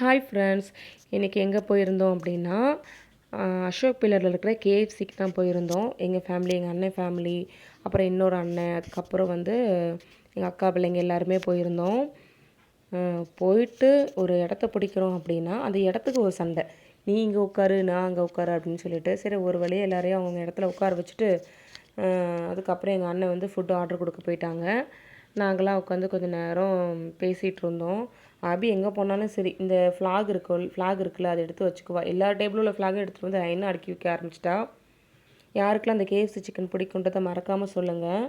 Hi friends இன்றைக்கி எங்கே போயிருந்தோம் அப்படின்னா அசோக் பில்லரில் இருக்கிற கேஎஃப்சிக்கு தான் போயிருந்தோம். எங்கள் ஃபேமிலி எங்கள் அண்ணன் ஃபேமிலி அப்புறம் இன்னொரு அண்ணன் அதுக்கப்புறம் வந்து எங்கள் அக்கா பிள்ளைங்க எல்லாருமே போயிருந்தோம். போயிட்டு ஒரு இடத்த பிடிக்கிறோம் அப்படின்னா அந்த இடத்துக்கு ஒரு சண்டை. நீ இங்கே உட்காரு நான் அங்கே உட்காரு அப்படின்னு சொல்லிட்டு சரி ஒரு வழியாக எல்லாரையும் அவங்க இடத்துல உட்கார வச்சுட்டு அதுக்கப்புறம் எங்கள் அண்ணன் வந்து ஃபுட்டு ஆர்டர் கொடுக்க போயிட்டாங்க. நாங்களாம் உட்காந்து கொஞ்சம் நேரம் பேசிகிட்டு இருந்தோம். அபி எங்கே போனாலும் சரி இந்த ஃப்ளாக் இருக்கும் ஃப்ளாக் இருக்குல்ல அதை எடுத்து வச்சுக்குவா. எல்லா டேபிளும் உள்ள ஃப்ளாகும் எடுத்துகிட்டு வந்து ஐனா அடுக்கி வைக்க ஆரம்பிச்சிட்டா. யாருக்கெல்லாம் அந்த கேஎஃப்சி சிக்கன் பிடிக்குன்றதை மறக்காமல் சொல்லுங்கள்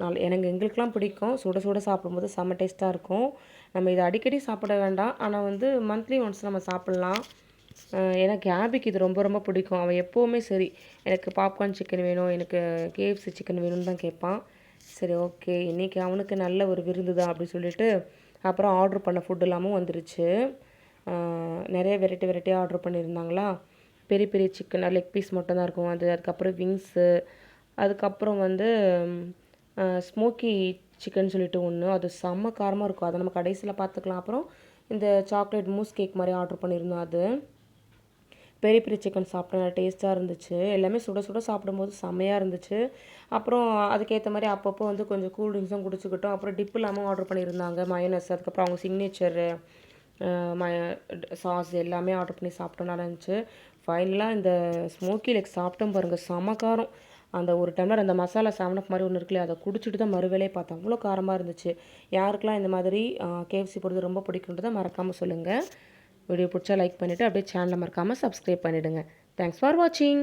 நாள் எனக்கு எங்களுக்கெலாம் பிடிக்கும். சுட சுட சாப்பிடும்போது செம்ம டேஸ்ட்டாக இருக்கும். நம்ம இதை அடிக்கடி சாப்பிட வேண்டாம். ஆனால் வந்து மந்த்லி ஒன்ஸ் நம்ம சாப்பிட்லாம். எனக்கு கேபிக்கு இது ரொம்ப ரொம்ப பிடிக்கும். அவன் எப்போவுமே சரி எனக்கு பாப்கார்ன் சிக்கன் வேணும் எனக்கு கேஎஃப்சி சிக்கன் வேணும்னு தான் கேட்பான். சரி ஓகே இன்றைக்கி அவனுக்கு நல்ல ஒரு விருந்து தான் அப்படி சொல்லிட்டு அப்புறம் ஆர்டர் பண்ண ஃபுட் எல்லாமும் வந்துருச்சு. நிறைய வெரைட்டி வெரைட்டியாக ஆர்டர் பண்ணியிருந்தாங்களா பெரிய பெரிய சிக்கன் லெக் பீஸ் மட்டும்தான் இருக்கும். அது அதுக்கப்புறம் விங்ஸு அதுக்கப்புறம் வந்து ஸ்மோக்கி சிக்கன் சொல்லிட்டு ஒன்று அது செம்ம காரமாக இருக்கும். அதை நம்ம கடைசியில் பார்த்துக்கலாம். அப்புறம் இந்த சாக்லேட் மூஸ் கேக் மாதிரி ஆர்டர் பண்ணியிருந்தோம் அது. பெரிய பெரிய சிக்கன் சாப்பிட்டேன். நல்லா டேஸ்ட்டாக இருந்துச்சு. எல்லாமே சுட சுட சாப்பிடும்போது செம்மையாக இருந்துச்சு. அப்புறம் அதுக்கேற்ற மாதிரி அப்பப்போ வந்து கொஞ்சம் கூல் ட்ரிங்க்ஸும் குடிச்சுக்கிட்டோம். அப்புறம் டிப் இல்லாமல் ஆர்டர் பண்ணியிருந்தாங்க. மயனஸ் அதுக்கப்புறம் அவங்க சிக்னேச்சரு மய சாஸ் எல்லாமே ஆர்டர் பண்ணி சாப்பிட்டோம். நல்லா இருந்துச்சு. ஃபைனலாக இந்த ஸ்மோக்கி லெக் சாப்பிட்டோம் பாருங்கள் சமக்காரம் அந்த ஒரு டம்ளர் அந்த மசாலா செவனப் மாதிரி ஒன்று இருக்குல்ல அதை குடிச்சிட்டு தான் மறுவேளையே பார்த்தேன். அவ்வளோ காரமாக இருந்துச்சு. யாருக்கெல்லாம் இந்த மாதிரி கேஎஃப்சி போடுறது ரொம்ப பிடிக்குன்றதை மறக்காமல் சொல்லுங்கள் வீடியோ பிடிச்சா லைக் பண்ணிவிட்டு அப்படியே சேனலை மறக்காமல் சப்ஸ்கிரைப் பண்ணிவிடுங்க தேங்க்ஸ் ஃபார் வாட்சிங்